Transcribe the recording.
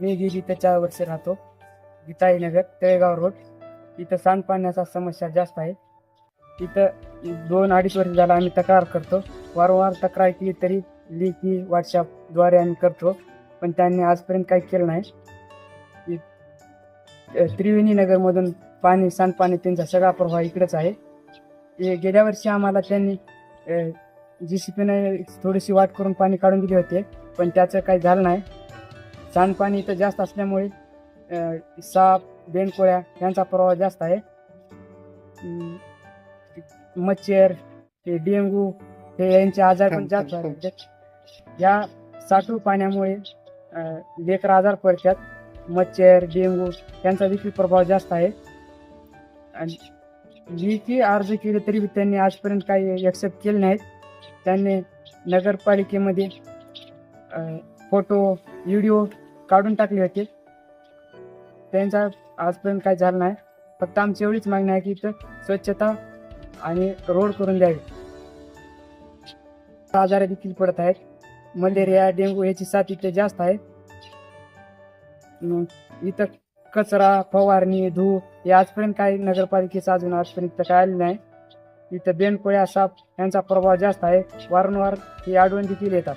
मी गेली त्याच्या वर्षी राहतो. गीताईनगर तळेगाव रोड. इथं सांडपाण्याचा समस्या जास्त आहे. इथं दोन अडीच वर्ष झाला आम्ही तक्रार करतो. वारंवार तक्रार केली तरी लिखी व्हॉट्सअपद्वारे आम्ही करतो. पण त्यांनी आजपर्यंत काही केलं नाही. इ- त्रिवेणी नगरमधून पाणी सांडपाणी त्यांचा सगळा प्रवाह इकडेच आहे. गेल्या वर्षी आम्हाला त्यांनी जी सी पीने थोडीशी वाट करून पाणी काढून दिली होते. पण त्याचं काही झालं नाही. सांडपाणी इथं जास्त असल्यामुळे अ, साप बेंडकोळ्या यांचा प्रवाह जास्त आहे. अं, मच्छर हे डेंगू हे यांचे आजार पण जास्त आहेत. या साठू पाण्यामुळे अं, लेकर आजार पडतात. मच्छर डेंगू यांचा देखील प्रभाव जास्त आहे. आणि लेखी अर्ज केले तरी त्यांनी आजपर्यंत काही एक्सेप्ट केले नाहीत. त्यांनी नगरपालिकेमध्ये अं, फोटो व्हिडिओ काढून टाकले होते. त्यांचा आजपर्यंत काही झालं नाही. फक्त आमची एवढीच मागणी आहे की इथं स्वच्छता आणि रोड करून द्यावी. आजार देखील पडत आहेत. मलेरिया डेंगू याची साथ इथे जास्त आहे. मग इथं कचरा फवारणी धूप हे आजपर्यंत काही नगरपालिकेचं अजून आजपर्यंत काय आलेलं नाही. इथं बेनपोळ्या साप यांचा प्रभाव जास्त आहे. वारंवार हे आढळून देखील येतात.